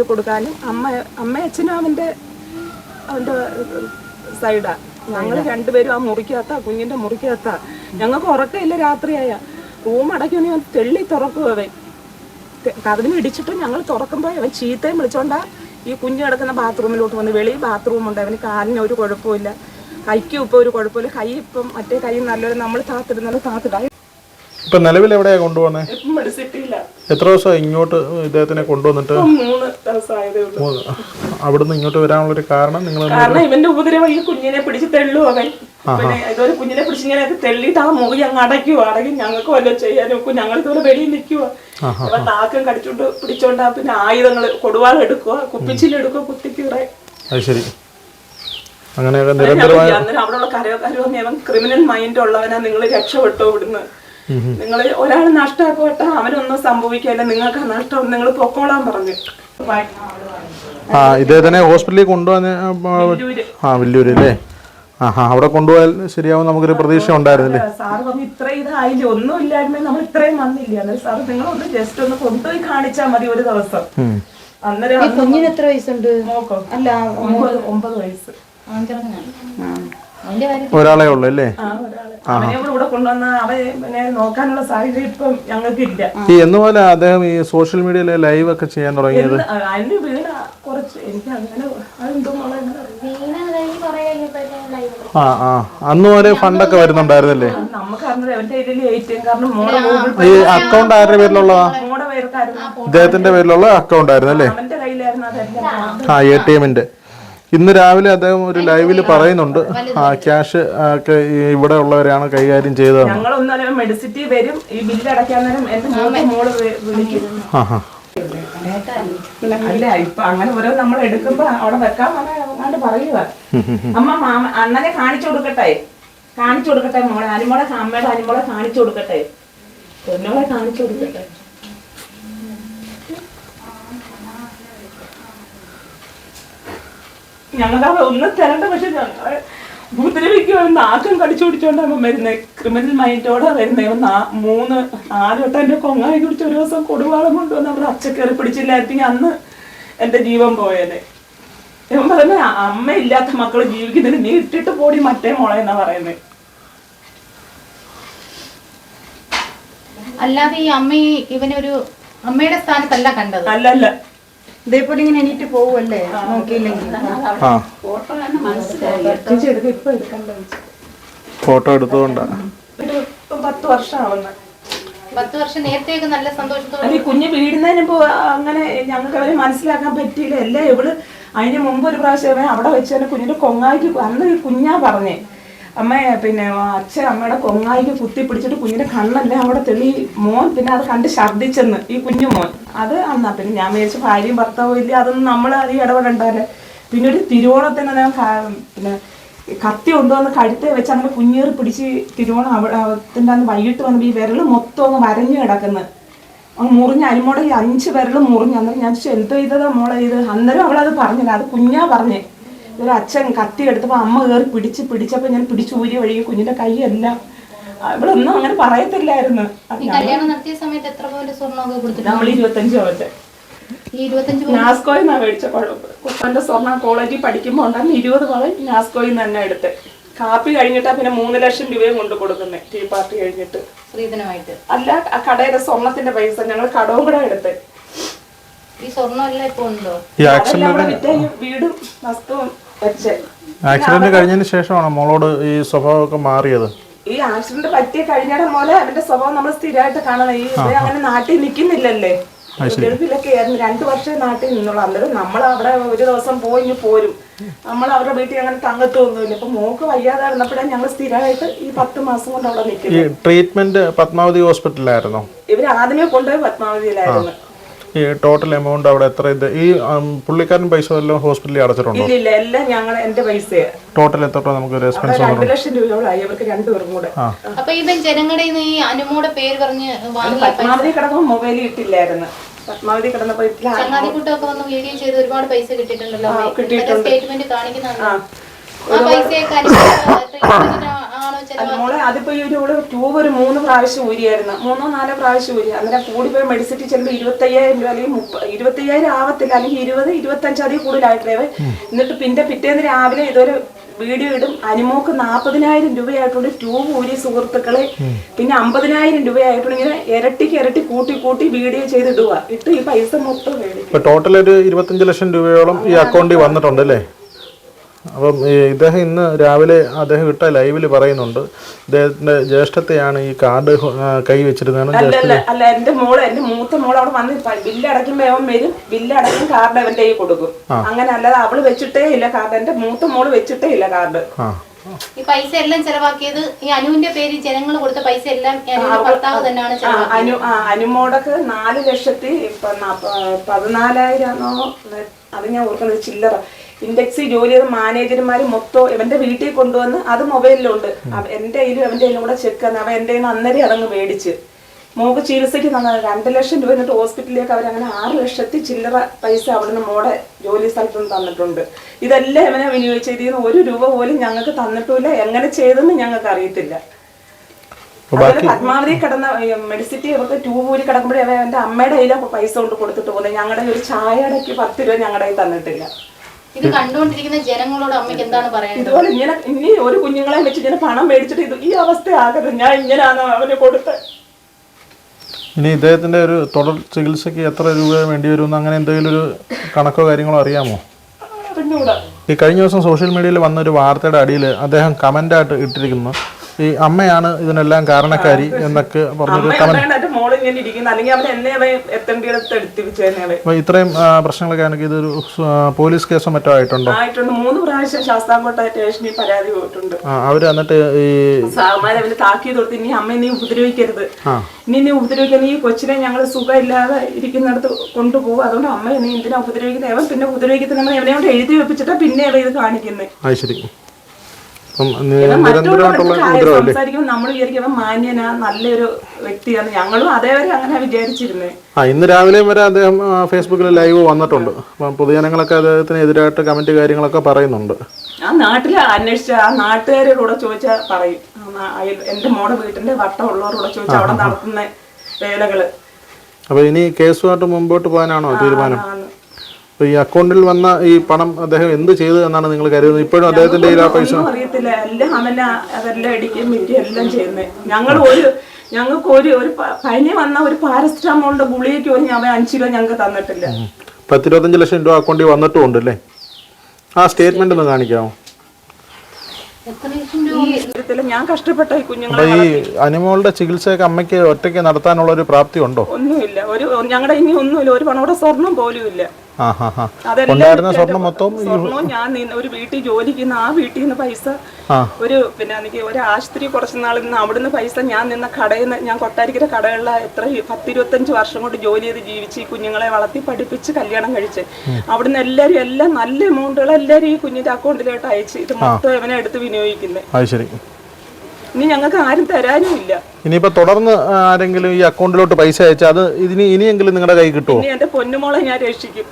ഇത് കൊടുക്കാനും അമ്മ അമ്മ അച്ഛനും അവന്റെ അവന്റെ സൈഡാ. ഞങ്ങൾ രണ്ടുപേരും ആ മുറിക്കകത്താ കുഞ്ഞിന്റെ മുറിക്കകത്താ. ഞങ്ങൾക്ക് ഉറക്കമില്ല രാത്രിയായ. റൂം അടയ്ക്കുന്ന ഞാൻ തെള്ളി തുറക്കും അവൻ. കഥന് ഇടിച്ചിട്ട് ഞങ്ങൾ തുറക്കുമ്പോൾ അവൻ ചീത്തയും വിളിച്ചോണ്ടാ ഈ കുഞ്ഞ് കിടക്കുന്ന ബാത്റൂമിലോട്ട് വന്ന് വെളി ബാത്റൂമുണ്ട്. അവന് കാലിന് ഒരു കുഴപ്പമില്ല കൈക്ക് ഇപ്പം ഒരു കുഴപ്പമില്ല കൈ ഇപ്പം മറ്റേ കൈ നല്ലൊരു നമ്മൾ താത്തിടുന്നത് താത്തിടാം. ഇപ്പൊ നിലവിൽ എവിടെയാ കൊണ്ടുപോകുന്നത്? ഇപ്പം മെഡിസിറ്റിയില്ല എത്ര ദിവസമായി ഇങ്ങോട്ട് ഇദ്ദേഹത്തിനെ കൊണ്ടുവന്നിട്ട്? മൂന്ന് ദിവസമായതേ ഉള്ളൂ. മൂന്ന്. അവിടുന്ന് ഇങ്ങോട്ട് വരാനുള്ള ഒരു കാരണം നിങ്ങൾ കാരണം ഇവന്റെ ഉപദ്രവം ഈ കുഞ്ഞിനെ പിടിച്ച് തെള്ളു അവൻ? പിന്നെ ഇതൊരു കുഞ്ഞിനെ പിടിച്ച് ഇങ്ങനെ തെള്ളിയിട്ട് ആ മുറി അങ്ങ് അടയ്ക്കുക അടങ്ങി ഞങ്ങൾക്ക് വല്ലതും ചെയ്യാൻ നോക്കും. ഞങ്ങൾ ഇതുപോലെ വെളിയിൽ നിൽക്കുക അപ്പൊ കടിച്ചോണ്ട് പിടിച്ചോണ്ട് പിന്നെ ആയുധങ്ങൾ കൊടുവാൾ എടുക്കുക കുപ്പിച്ചിലെടുക്കുക കുത്തിക്കീറെ അത് ശരി. അങ്ങനെയൊക്കെ നിരന്തരമായ അന്നേരം അവിടെയുള്ള കരയോ ക്രിമിനൽ മൈൻഡ് ഉള്ളവനാ നിങ്ങൾ രക്ഷപ്പെട്ടോ ഇവിടുന്ന്. നിങ്ങൾ ഒരാൾ നഷ്ടമാക്കട്ടെ അവനൊന്നും സംഭവിക്കില്ല നിങ്ങൾക്ക് ആ നഷ്ടം നിങ്ങൾ പൊക്കോളാൻ പറഞ്ഞു. ആ ഇദ്ദേഹത്തിനെ ഹോസ്പിറ്റലിൽ കൊണ്ടുവന്ന് ആ വില്ലൂര്. അല്ലേ? ആ അവിടെ കൊണ്ടുപോയാൽ ശരിയാവും നമുക്കൊരു പ്രതീക്ഷ ഉണ്ടായിരുന്നില്ലേ? സാർ പറഞ്ഞു ഇത്ര ഇതായില്ല ഒന്നും ഇല്ലായിരുന്നേ നമ്മൾ ഇത്രയും വന്നില്ല. സാർ നിങ്ങൾ ഒന്ന് ജസ്റ്റ് ഒന്ന് കൊണ്ടുപോയി കാണിച്ചാൽ മതി ഒരു ദിവസം. അന്നേരം കുഞ്ഞിന് എത്ര വയസ്സുണ്ട്? അല്ല ഒമ്പത് വയസ്സ്. ഒരാളെ ഉള്ളു അല്ലേ? ആ എന്ന് പോലെ ഈ അദ്ദേഹം ഈ സോഷ്യൽ മീഡിയയിലെ ലൈവ് ഒക്കെ ചെയ്യാൻ തുടങ്ങിയത്? ആ ആ അന്ന് വരെ ഫണ്ടൊക്കെ വരുന്നുണ്ടായിരുന്നല്ലേ? ഈ അക്കൗണ്ട് ആരുടെ പേരിലുള്ളതാ? പേർക്കായിരുന്നു ഇദ്ദേഹത്തിന്റെ പേരിലുള്ള അക്കൗണ്ട് ആയിരുന്നല്ലേ? ആ എ ടി എമ്മിന്റെ ഇന്ന് രാവിലെ അദ്ദേഹം ഒരു ലൈവിൽ പറയുന്നുണ്ട്. ആ ക്യാഷ് ഒക്കെ ഇവിടെ ഉള്ളവരാണ് കൈകാര്യം ചെയ്തത് ഞങ്ങളൊന്നും മെഡിസിറ്റി വരും ഈ ബില്ല് അടയ്ക്കാൻ നേരം എന്റെ മോളെ വിളിക്കും ആ ഹാ അല്ല ഇപ്പൊ അങ്ങനെ ഓരോ നമ്മൾ എടുക്കുമ്പോ അവിടെ വെക്കാൻ അങ്ങാണ്ട് പറയുക അമ്മ മാമ അണ്ണനെ കാണിച്ചു കൊടുക്കട്ടെ. കാണിച്ചു കൊടുക്കട്ടെ മോളെ. അനുമോളെ അമ്മയുടെ അനുമോളെ കാണിച്ചു കൊടുക്കട്ടെ. പൊന്നോളെ കാണിച്ചു കൊടുക്കട്ടെ. അവിടെ ഒന്നും തരണ്ട പക്ഷെ ഞങ്ങളെ ഉപദ്രവിക്കുക നാക്കം കടിച്ചു പിടിച്ചോണ്ടാകുമ്പോൾ വരുന്നത് ക്രിമിനൽ മൈൻഡോടെ വരുന്നത് നാ- മൂന്ന് നാല് വട്ടം എന്റെ കൊങ്ങായി കുടിച്ച് ഒരു ദിവസം കൊടുവാളം കൊണ്ടുവന്ന് അവിടെ അച്ചക്കറി പിടിച്ചില്ലായിരുന്നെങ്കിൽ അന്ന് എന്റെ ജീവൻ പോയതേ ഇവൻ പറയുന്നത് അമ്മ ഇല്ലാത്ത മക്കൾ ജീവിക്കുന്നതിന് നീ ഇട്ടിട്ട് പോടി മറ്റേ മോളെ എന്നാ പറയുന്നത് അല്ലാതെ ഈ അമ്മ ഇവനൊരു അമ്മയുടെ സ്ഥാനത്തല്ല കണ്ടത്. അല്ലല്ല. ഇതേപോലെ ഇങ്ങനെ എണീറ്റ് പോവല്ലേ നോക്കിയില്ലെങ്കിൽ. ആ. ഇപ്പൊ എടുക്കണ്ട. ഫോട്ടോ എടുത്തുകൊണ്ടാ ഒരു ഇപ്പം പത്ത് വർഷമാവുന്ന. പത്ത് വർഷം നേരത്തെയൊക്കെ നല്ല സന്തോഷത്തോടെ അല്ല ഈ കുഞ്ഞ് വീടുന്നതിന് മുമ്പ് അങ്ങനെ ഞങ്ങൾക്ക് അവരെ മനസ്സിലാക്കാൻ പറ്റിയില്ല. എല്ലാം ഇവൾ അതിന് മുമ്പ് ഒരു പ്രാവശ്യം അവിടെ വെച്ച് തന്നെ കുഞ്ഞിന്റെ കൊങ്ങായിക്ക് അന്ന് കുഞ്ഞാ പറഞ്ഞേ. അമ്മ പിന്നെ അച്ഛൻ അമ്മയുടെ കൊങ്ങായിക്ക് കുത്തി പിടിച്ചിട്ട് കുഞ്ഞിന്റെ കണ്ണെല്ലാം അവിടെ തെളി. മോൻ പിന്നെ അത് കണ്ട് ഛർദ്ദിച്ചെന്ന് ഈ കുഞ്ഞു മോൻ. അത് അന്നാ പിന്നെ ഞാൻ വിചാരിച്ചു ഭാര്യയും ഭർത്താവും ഇല്ല അതൊന്നും നമ്മൾ അത് ഇടപെടണ്ടല്ലേ പിന്നെ ഒരു തിരുവോണത്തിന് ഞാൻ പിന്നെ കത്തി കൊണ്ടുവന്ന് കഴുത്തെ വെച്ച് അങ്ങനെ കുഞ്ഞേറി പിടിച്ച് തിരുവോണം അവിടെ അതിന്റെ അന്ന് വൈകിട്ട് വന്നപ്പോൾ ഈ വിരൽ മൊത്തം അങ്ങ് വരഞ്ഞു കിടക്കുന്നത് അങ്ങ് മുറിഞ്ഞ് അരിമോടെ ഈ അഞ്ച് വിരൽ മുറിഞ്ഞ്. അന്നേരം ഞാൻ ചോദിച്ചു എന്തോ ചെയ്തതാ മോളെ ഇത്. അന്നേരം അവളത് പറഞ്ഞില്ല. അത് കുഞ്ഞാ പറഞ്ഞേ. ഇതൊരു അച്ഛൻ കത്തി എടുത്തപ്പോൾ അമ്മ കയറി പിടിച്ച് പിടിച്ചപ്പോൾ ഞാൻ പിടിച്ചൂരി വഴി കുഞ്ഞിന്റെ കൈയെല്ലാം ഇവളൊന്നും അങ്ങനെ പറയത്തില്ലായിരുന്നു. നമ്മൾ ഇരുപത്തഞ്ച് പവന്റെ നാസ്കോയിൽ നിന്നാണ് മേടിച്ച കുട്ടന്റെ സ്വർണ കോളേജിൽ പഠിക്കുമ്പോൾ ഉണ്ടായിരുന്നു ഇരുപത് പവൻ നാസ്കോയിൽ നിന്ന് തന്നെ എടുത്ത്. കാപ്പി കഴിഞ്ഞിട്ടാ പിന്നെ മൂന്ന് ലക്ഷം രൂപയും കൊണ്ട് കൊടുക്കുന്നത് ടീ പാർട്ടി കഴിഞ്ഞിട്ട്. സ്ത്രീധനമായിട്ട്. അല്ല ആ കടയുടെ സ്വർണത്തിന്റെ പൈസ ഞങ്ങൾ കടവും കൂടെ എടുത്ത്. ഈ സ്വർണം എല്ലാം ഇപ്പൊ ഉണ്ടോ? വീടും വസ്തുവും ആക്സിഡന്റ് കഴിഞ്ഞതിന് ശേഷമാണ് മോളോട് ഈ സ്വഭാവമൊക്കെ മാറിയത്? ഈ ആക്സിഡന്റ് പറ്റിയ കഴിഞ്ഞിടം പോലെ അവന്റെ സ്വഭാവം നമ്മൾ സ്ഥിരമായിട്ട് കാണണം. ഈ അങ്ങനെ നാട്ടിൽ നിൽക്കുന്നില്ലല്ലേ? ഗൾഫിലൊക്കെ ആയിരുന്നു. രണ്ടു വർഷം നാട്ടിൽ നിന്നുള്ളൂ. അന്നേരം നമ്മൾ അവിടെ ഒരു ദിവസം പോയി പോരും. നമ്മൾ അവരുടെ വീട്ടിൽ അങ്ങനെ തങ്ങത്തൊന്നുമില്ല ഇപ്പൊ മോക്ക് വയ്യാതെ ഇരുന്നപ്പോഴാണ് ഞങ്ങൾ സ്ഥിരമായിട്ട് ഈ പത്ത് മാസം കൊണ്ട് അവിടെ ഈ നിൽക്കുന്നത്. ട്രീറ്റ്മെന്റ് പത്മാവതി ഹോസ്പിറ്റലിലായിരുന്നു? ഇവർ ആദ്യമേ കൊണ്ടുപോയി പത്മാവതിയിലായിരുന്നു. ഈ ടോട്ടൽ എമൗണ്ട് അവിടെ എത്ര ഇത്? ഈ പുള്ളിക്കാരൻ പൈസ എല്ലാം ഹോസ്പിറ്റലിൽ അടച്ചിട്ടുണ്ടോ? ഇല്ല ഇല്ല എല്ലാം ഞങ്ങൾ എന്റെ പൈസ ടോട്ടൽ എത്ര രൂപ നമുക്ക് ഒരു എക്സ്പെൻസ് രണ്ട് ലക്ഷം രൂപയോളായി അവർക്ക് രണ്ടുപേർക്കും കൂടെ. അപ്പൊ ഇവൻ ജനങ്ങളുടെ ഈ അനുമോടെ പേര് പറഞ്ഞ് വാങ്ങി പത്മാവതി കിടക്കുമ്പോൾ മൊബൈൽ ഇട്ടില്ലായിരുന്നു. പത്മാവതി കിടന്നപ്പോ ഇട്ടില്ല. ചങ്ങാതിക്കൂട്ടമൊക്കെ വന്ന് വീഡിയോ ചെയ്ത് ഒരുപാട് പൈസ കിട്ടിയിട്ടുണ്ടല്ലോ. കിട്ടിയിട്ടുണ്ട്. സ്റ്റേറ്റ്മെന്റ് കാണിക്കുന്നുണ്ട്. ആ. ആ പൈസയൊക്കെ മോളെ അതിപ്പോ ഈ ഒരു ട്യൂബ് ഒരു മൂന്ന് പ്രാവശ്യം ഊരിയായിരുന്നു. മൂന്നോ നാലോ പ്രാവശ്യം ഊരി. അന്നേരം കൂടി പോയി മെഡിസിറ്റി ചെല്ലുമ്പോൾ ഇരുപത്തയ്യായിരം രൂപ അല്ലെങ്കിൽ ഇരുപത്തയ്യായിരം ആവത്തില്ല അല്ലെങ്കിൽ ഇരുപത് ഇരുപത്തഞ്ച് അതിൽ കൂടുതലായിട്ടേ എന്നിട്ട് പിന്നെ പിറ്റേന്ന് രാവിലെ ഇതൊരു വീഡിയോ ഇടും. അനുമോക്ക് നാൽപ്പതിനായിരം രൂപയായിട്ടുണ്ട് ട്യൂബ് ഊരി സുഹൃത്തുക്കളെ. പിന്നെ അമ്പതിനായിരം രൂപയായിട്ടുണ്ട് ഇങ്ങനെ ഇരട്ടിക്ക് ഇരട്ടി കൂട്ടി കൂട്ടി വീഡിയോ ചെയ്തിടുക ഇട്ട് ഈ പൈസ മൊത്തം മേടിക്കും. ടോട്ടൽ ഒരു ഇരുപത്തഞ്ച് ലക്ഷം രൂപയോളം ഈ അക്കൗണ്ടിൽ വന്നിട്ടുണ്ട് അല്ലേ? അപ്പം ഇദ്ദേഹം ഇന്ന് രാവിലെ അദ്ദേഹം ഇട്ട ലൈവിൽ പറയുന്നുണ്ട് ഇദ്ദേഹത്തിന്റെ ജ്യേഷ്ഠത്തെയാണ് ഈ കാർഡ് കൈ വെച്ചിരുന്നതാണ് അല്ല അല്ല എന്റെ മോൾ എന്റെ മൂത്ത മോൾ അവിടെ വന്ന് ബില്ല് അടയ്ക്കുമ്പോ അവൻ വരും ബില്ല് അടയ്ക്കും കാർഡ് അവന്റെ കയ്യിൽ കൊടുക്കും. അങ്ങനെ അല്ലാതെ അവൾ വെച്ചിട്ടേ ഇല്ല കാർഡ് എന്റെ മൂത്ത മോൾ വെച്ചിട്ടേ ഇല്ല കാർഡ്. ഈ പൈസ എല്ലാം ചെലവാക്കിയത് ഈ അനുവിന്റെ പേരിൽ ജനങ്ങൾ കൊടുത്ത പൈസ എല്ലാം ഭർത്താവ് തന്നെയാണ് അനു അനുമോടൊക്കെ നാല് ലക്ഷത്തി പതിനാലായിരം ആണോ അത് ഞാൻ ഓർക്കുന്നത് ചില്ലറ. ഇൻഡെക്സ് ജോലി ചെയ്ത മാനേജർമാർ മൊത്തം ഇവന്റെ വീട്ടിൽ കൊണ്ടുവന്ന് അത് മൊബൈലിലുണ്ട്. എന്റെ കയ്യിലും അവന്റെ കയ്യിലും കൂടെ ചെക്ക് അവൻ എന്റെ കയ്യിൽ അന്നേരം അതങ്ങ് മേടിച്ച്. മോക്ക് ചികിത്സയ്ക്ക് തന്ന രണ്ട് ലക്ഷം രൂപ എന്നിട്ട് ഹോസ്പിറ്റലിലേക്ക് അവർ അങ്ങനെ ആറ് ലക്ഷത്തി ചില്ലറ പൈസ അവിടുന്ന് മോടെ ജോലി സ്ഥലത്ത് നിന്ന് തന്നിട്ടുണ്ട്. ഇതെല്ലാം ഇവനെ വിനിയോഗിച്ചിരിക്കുന്ന ഒരു രൂപ പോലും ഞങ്ങൾക്ക് തന്നിട്ടില്ല. എങ്ങനെ ചെയ്തെന്ന് ഞങ്ങൾക്ക് അറിയത്തില്ല. അതുപോലെ പത്മാവതി കിടന്ന മെഡിസിറ്റി അവർക്ക് ട്യൂബ് ഊരി കിടക്കുമ്പോഴേ അവൻ എന്റെ അമ്മയുടെ കയ്യിലാണ് പൈസ കൊണ്ട് കൊടുത്തിട്ട് പോകുന്നത്. ഞങ്ങളുടെ ഒരു ചായടയ്ക്ക് പത്ത് രൂപ ഞങ്ങളുടെ കയ്യിൽ തന്നിട്ടില്ല. ഇത് കണ്ടുകൊണ്ടിരിക്കുന്ന ജനങ്ങളോട് അമ്മയ്ക്ക് എന്താണ് പറയുന്നത് ഇതുപോലെ ഇങ്ങനെ ഇനി ഒരു കുഞ്ഞുങ്ങളെ വെച്ച് ഇങ്ങനെ പണം മേടിച്ചിട്ട് ഇത് ഈ അവസ്ഥ ആകരുത് ഞാൻ ഇങ്ങനെയാണ് അവന് കൊടുത്തത് ഇനി ഇദ്ദേഹത്തിന്റെ ഒരു തുടർ ചികിത്സയ്ക്ക് എത്ര രൂപ വേണ്ടി വരും അങ്ങനെ എന്തെങ്കിലും ഒരു കണക്കോ കാര്യങ്ങളോ അറിയാമോ? അറിഞ്ഞൂടാ ഈ കഴിഞ്ഞ ദിവസം സോഷ്യൽ മീഡിയയിൽ വന്ന ഒരു വാർത്തയുടെ അടിയിൽ അദ്ദേഹം കമന്റായിട്ട് ഇട്ടിരിക്കുന്നു. ഈ അമ്മയാണ് ഇതിനെല്ലാം കാരണക്കാരി എന്നൊക്കെ പറഞ്ഞൊരു എടുത്തിരിച്ചേനെ ഇത്രയും പ്രശ്നങ്ങളൊക്കെ ആണെങ്കിൽ ഇതൊരു പോലീസ് കേസോ മറ്റോ ആയിട്ടുണ്ടോ? മൂന്ന് പ്രാവശ്യം ശാസ്താംകോട്ട സ്റ്റേഷനിൽ പരാതി പോയിട്ടുണ്ട്. അവർ എന്നിട്ട് ഈ സാമാര് അവന് താക്കീത് കൊടുത്ത് ഇനി അമ്മ നീ ഉപദ്രവിക്കരുത്. ഇനി നീ ഉപദ്രവിക്കുന്ന ഈ കൊച്ചിനെ ഞങ്ങൾ സുഖമില്ലാതെ ഇരിക്കുന്നിടത്ത് കൊണ്ടുപോകും. അതുകൊണ്ട് അമ്മ നീ എന്തിനാ ഉപദ്രവിക്കുന്നത്? അവൻ പിന്നെ ഉപദ്രവിക്കുന്നത് നമ്മൾ എവനെ കൊണ്ട് എഴുതി വെപ്പിച്ചിട്ടാ പിന്നെ അവ ഇത് കാണിക്കുന്നത് ശരി അപ്പം നി- നിരന്തരമായിട്ടുള്ള ഉപദ്രവം അല്ലേ സംസാരിക്കുമ്പോൾ നമ്മൾ വിചാരിക്കുമ്പോൾ മാന്യനാ നല്ലൊരു വ്യക്തിയാണ് ഞങ്ങളും അതേവരെ അങ്ങനെ വിചാരിച്ചിരുന്നേ. ആ ഇന്ന് രാവിലെ വരെ അദ്ദേഹം ഫേസ്ബുക്കിൽ ലൈവ് വന്നിട്ടുണ്ട്. അപ്പം പൊതുജനങ്ങളൊക്കെ അദ്ദേഹത്തിന് എതിരായിട്ട് കമന്റ് കാര്യങ്ങളൊക്കെ പറയുന്നുണ്ട്. ആ നാട്ടിൽ അന്വേഷിച്ച ആ നാട്ടുകാരോട് ചോദിച്ചാൽ പറയും. എന്റെ മോടെ വീട്ടിന്റെ വട്ടമുള്ളവരോട് ചോദിച്ചാൽ അവിടെ നടത്തുന്ന വേലകൾ. അപ്പോൾ ഇനി കേസുമായിട്ട് മുമ്പോട്ട് പോകാനാണോ തീരുമാനം. അപ്പോൾ ഈ അക്കൗണ്ടിൽ വന്ന ഈ പണം അദ്ദേഹം എന്ത് ചെയ്തു എന്നാണ് നിങ്ങൾ കരുതുന്നത്? ഇപ്പോഴും അദ്ദേഹത്തിന്റെ കയ്യിൽ ആ പൈസ ഒന്നും അറിയത്തില്ല. എല്ലാം അവന അതെല്ലാം ഇടിക്കുകയും മിറ്റുകയും എല്ലാം ചെയ്യുന്നത് ഞങ്ങൾ ഒരു ഞങ്ങൾക്ക് ഒരു ഒരു പനി വന്ന ഒരു പാരസ്റ്റമോളിന്റെ ഗുളികയ്ക്ക് പോലും അവൻ അഞ്ച് കിലോ ഞങ്ങൾക്ക് തന്നിട്ടില്ല. പത്തിരുപത്തഞ്ച് ലക്ഷം രൂപ അക്കൗണ്ടിൽ വന്നിട്ടും ഉണ്ട് അല്ലേ? ആ സ്റ്റേറ്റ്മെന്റ് ഒന്ന് കാണിക്കാമോ? രൂപ ഞാൻ കഷ്ടപ്പെട്ട ഈ കുഞ്ഞുങ്ങളെ ഈ അനിമോളുടെ ചികിത്സയൊക്കെ അമ്മയ്ക്ക് ഒറ്റയ്ക്ക് നടത്താനുള്ള ഒരു പ്രാപ്തി ഉണ്ടോ? ഒന്നുമില്ല. ഒരു ഞങ്ങളുടെ ഇനി ഒന്നുമില്ല. ഒരു പണോടെ സ്വർണം പോലും ഇല്ല ഉണ്ടായിരുന്ന സ്വർണം മൊത്തം സ്വർണവും ഞാൻ ഒരു വീട്ടിൽ ജോലിക്ക് ആ വീട്ടിൽ നിന്ന് പൈസ ഒരു പിന്നെ എനിക്ക് ഒരു ആശുപത്രി കുറച്ച് നാളിൽ നിന്ന് അവിടുന്ന് പൈസ ഞാൻ നിന്ന കടയിൽ നിന്ന് ഞാൻ കൊട്ടാരിക്കര കടകളിലെ എത്ര പത്തിരുപത്തഞ്ച് വർഷം കൊണ്ട് ജോലി ചെയ്ത് ജീവിച്ച് ഈ കുഞ്ഞുങ്ങളെ വളർത്തി പഠിപ്പിച്ച് കല്യാണം കഴിച്ച്. അവിടുന്ന് എല്ലാവരും എല്ലാം നല്ല എമൗണ്ടുകൾ എല്ലാവരും ഈ കുഞ്ഞിന്റെ അക്കൗണ്ടിലോട്ട് അയച്ച് ഇത് മൊത്തം ഇവനെ എടുത്ത് വിനിയോഗിക്കുന്നത് ഇനി ഞങ്ങൾക്ക് ആരും തരാനും ഇല്ല. ഇനിയിപ്പോൾ തുടർന്ന് ആരെങ്കിലും ഈ അക്കൗണ്ടിലോട്ട് പൈസ അയച്ചാൽ അത് ഇതിന് ഇനിയെങ്കിലും നിങ്ങളുടെ കൈ കിട്ടുമോ ഇനി എന്റെ പൊന്നുമോളെ ഞാൻ രക്ഷിക്കും.